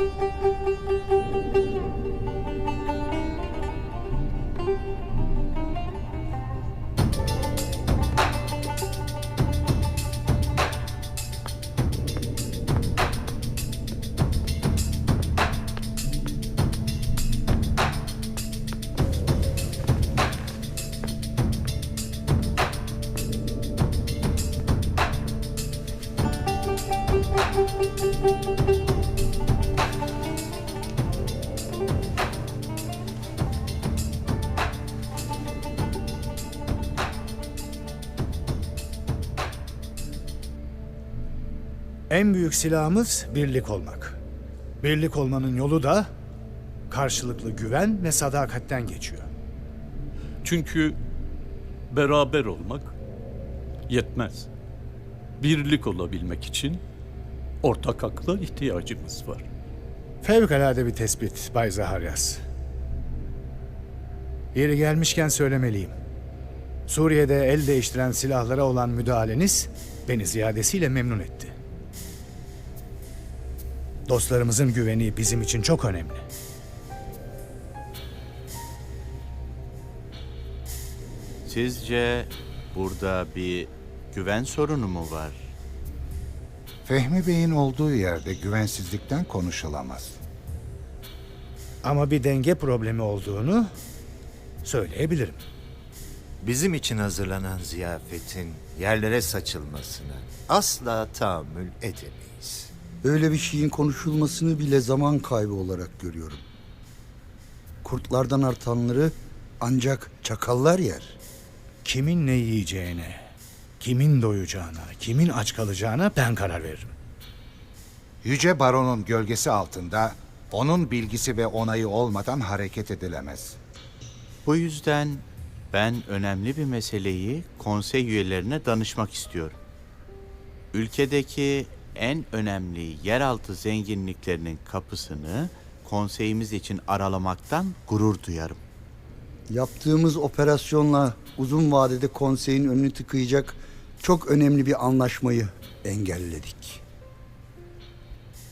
Música En büyük silahımız birlik olmak. Birlik olmanın yolu da karşılıklı güven ve sadakatten geçiyor. Çünkü beraber olmak yetmez. Birlik olabilmek için ortak akla ihtiyacımız var. Fevkalade bir tespit Bay Zaharyas. Yeri gelmişken söylemeliyim. Suriye'de el değiştiren silahlara olan müdahaleniz beni ziyadesiyle memnun etti. Dostlarımızın güveni bizim için çok önemli. Sizce burada bir güven sorunu mu var? Fehmi Bey'in olduğu yerde güvensizlikten konuşulamaz. Ama bir denge problemi olduğunu söyleyebilirim. Bizim için hazırlanan ziyafetin yerlere saçılmasına asla tahammül edemeyiz. Öyle bir şeyin konuşulmasını bile zaman kaybı olarak görüyorum. Kurtlardan artanları ancak çakallar yer. Kimin ne yiyeceğine, kimin doyacağına, kimin aç kalacağına ben karar veririm. Yüce Baron'un gölgesi altında onun bilgisi ve onayı olmadan hareket edilemez. Bu yüzden ben önemli bir meseleyi konsey üyelerine danışmak istiyorum. Ülkedeki en önemli yeraltı zenginliklerinin kapısını konseyimiz için aralamaktan gurur duyarım. Yaptığımız operasyonla uzun vadede konseyin önünü tıkayacak çok önemli bir anlaşmayı engelledik.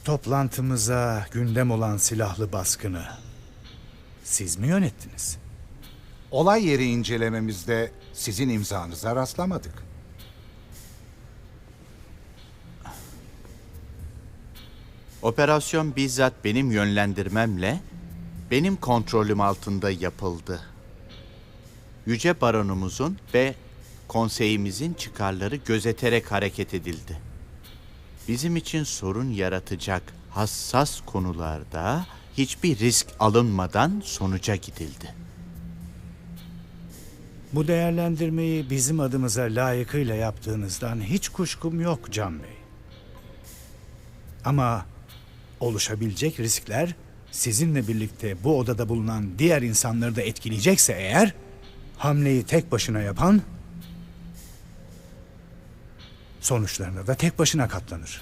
Toplantımıza gündem olan silahlı baskını siz mi yönettiniz? Olay yeri incelememizde sizin imzanıza rastlamadık. Operasyon bizzat benim yönlendirmemle benim kontrolüm altında yapıldı. Yüce Baronumuzun ve konseyimizin çıkarları gözeterek hareket edildi. Bizim için sorun yaratacak hassas konularda hiçbir risk alınmadan sonuca gidildi. Bu değerlendirmeyi bizim adımıza layıkıyla yaptığınızdan hiç kuşkum yok Can Bey. Ama oluşabilecek riskler sizinle birlikte bu odada bulunan diğer insanları da etkileyecekse eğer hamleyi tek başına yapan sonuçlarına da tek başına katlanır.